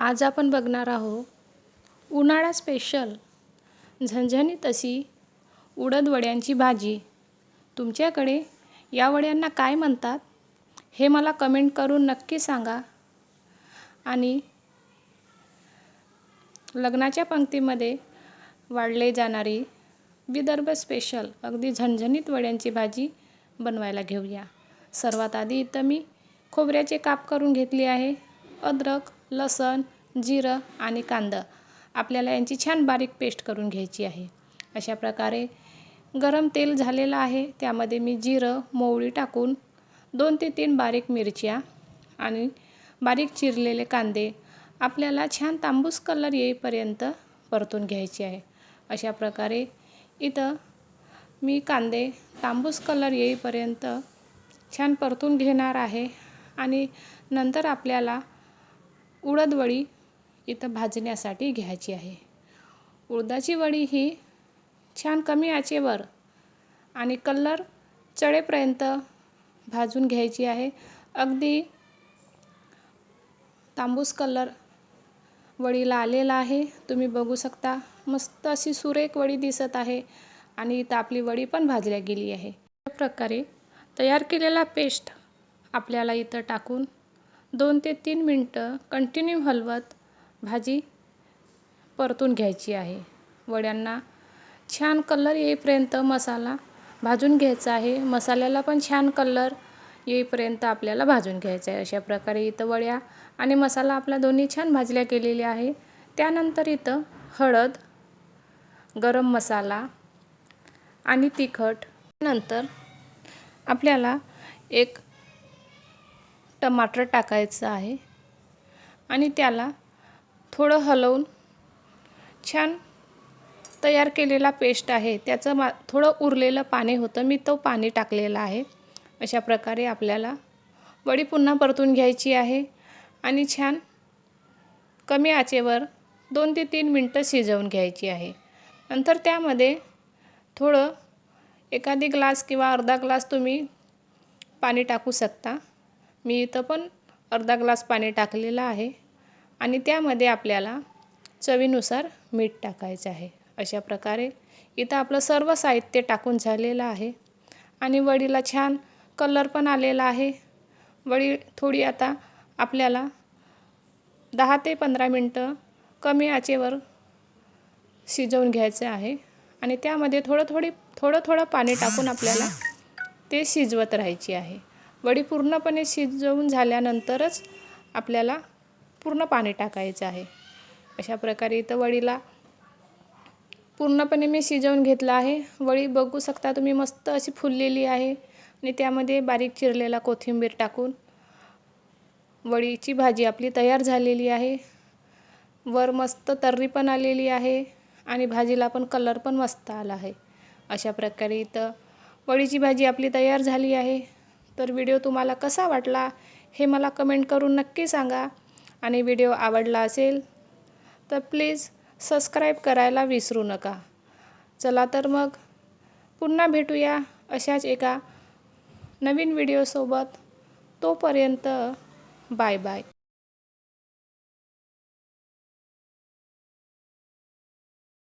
आज आपण बघणार आहोत उन्हाळा स्पेशल झणझणीत अशी उडद वड्यांची भाजी. तुमच्याकडे या वड्यांना काय म्हणतात? हे मला कमेंट करून नक्की सांगा. आणि लग्नाच्या पंक्तीमध्ये वाढले जाणारी विदर्भ स्पेशल अगदी झणझणीत वड्यांची भाजी बनवायला घेऊया. सर्वात आधी इथं मी खोबऱ्याचे काप करून घेतली आहे. अद्रक लसण जिरं आणि कांदा. आपल्याला यांची छान बारीक पेस्ट करून घ्यायची आहे. अशा प्रकारे गरम तेल झालेलं आहे. त्यामध्ये मी जिरं मोवळी टाकून दोन ते तीन बारीक मिरच्या आणि बारीक चिरलेले कांदे आपल्याला छान तांबूस कलर येईपर्यंत परतून घ्यायचे आहे. अशा प्रकारे इथं मी कांदे तांबूस कलर येईपर्यंत छान परतून घेणार आहे आणि नंतर आपल्याला उडद वडी इथं भाजण्यासाठी घ्यायची आहे. उडदाची वडी ही छान कमी आचेवर आणि कलर चढेपर्यंत भाजून घ्यायची आहे. अगदी तांबूस कलर वडीला आलेला आहे. तुम्ही बघू शकता मस्त अशी सुरेख वडी दिसत आहे आणि इथं आपली वडी पण भाजल्या गेली आहे. अशा प्रकारे तयार केलेला पेस्ट आपल्याला इथं टाकून दोन ते तीन मिनटं कंटिन्यू हलवत भाजी परतून घ्यायची आहे. वड्यांना छान कलर येईपर्यंत मसाला भाजून घ्यायचा आहे. मसाल्याला पण छान कलर येईपर्यंत आपल्याला भाजून घ्यायचं आहे. अशा प्रकारे इथं वड्या आणि मसाला आपला दोन्ही छान भाजल्या गेलेल्या आहे. त्यानंतर इथं हळद गरम मसाला आणि तिखट. नंतर आपल्याला एक टमाटर टाकायचं आहे. आणि त्याला थोडं हलवून छान तयार केलेला पेस्ट आहे. त्याचं मा थोडं उरलेलं पाणी होतं. मी तो पाणी टाकलेलं आहे. अशा प्रकारे आपल्याला वडी पुन्हा परतून घ्यायची आहे. आणि छान कमी आचेवर दोन ते तीन मिनटं शिजवून घ्यायची आहे. नंतर त्यामध्ये थोडं एखादी ग्लास किंवा अर्धा ग्लास तुम्ही पाणी टाकू शकता. मी इथं पण अर्धा ग्लास पाणी टाकलेलं आहे आणि त्यामध्ये आपल्याला चवीनुसार मीठ टाकायचं आहे. अशा प्रकारे इथं आपलं सर्व साहित्य टाकून झालेलं आहे. आणि वडीला छान कलर पण आलेला आहे. वडी थोडी आता आपल्याला दहा ते पंधरा मिनटं कमी आचेवर शिजवून घ्यायचं आहे. आणि त्यामध्ये थोडं थोडी थोडं थोडं पाणी टाकून आपल्याला ते शिजवत राहायची आहे. वडी पूर्णपणे शिजवून झाल्यानंतरच आपल्याला पूर्ण पाणी टाकायचं आहे. अशा प्रकारे इथं वडीला पूर्णपणे मी शिजवून घेतलं आहे. वडी बघू शकता तुम्ही मस्त अशी फुललेली आहे आणि त्यामध्ये बारीक चिरलेला कोथिंबीर टाकून वडीची भाजी आपली तयार झालेली आहे. वर मस्त तर्री पण आलेली आहे आणि भाजीला पण कलर पण मस्त आला आहे. अशा प्रकारे इथं वडीची भाजी आपली तयार झाली आहे. तर व्हिडिओ तुम्हाला कसा वाटला हे मला कमेंट करून नक्की सांगा आणि व्हिडिओ आवडला असेल तर प्लीज सबस्क्राईब करायला विसरू नका. चला तर मग पुन्हा भेटूया अशाच एका नवीन व्हिडिओसोबत. तोपर्यंत बाय बाय.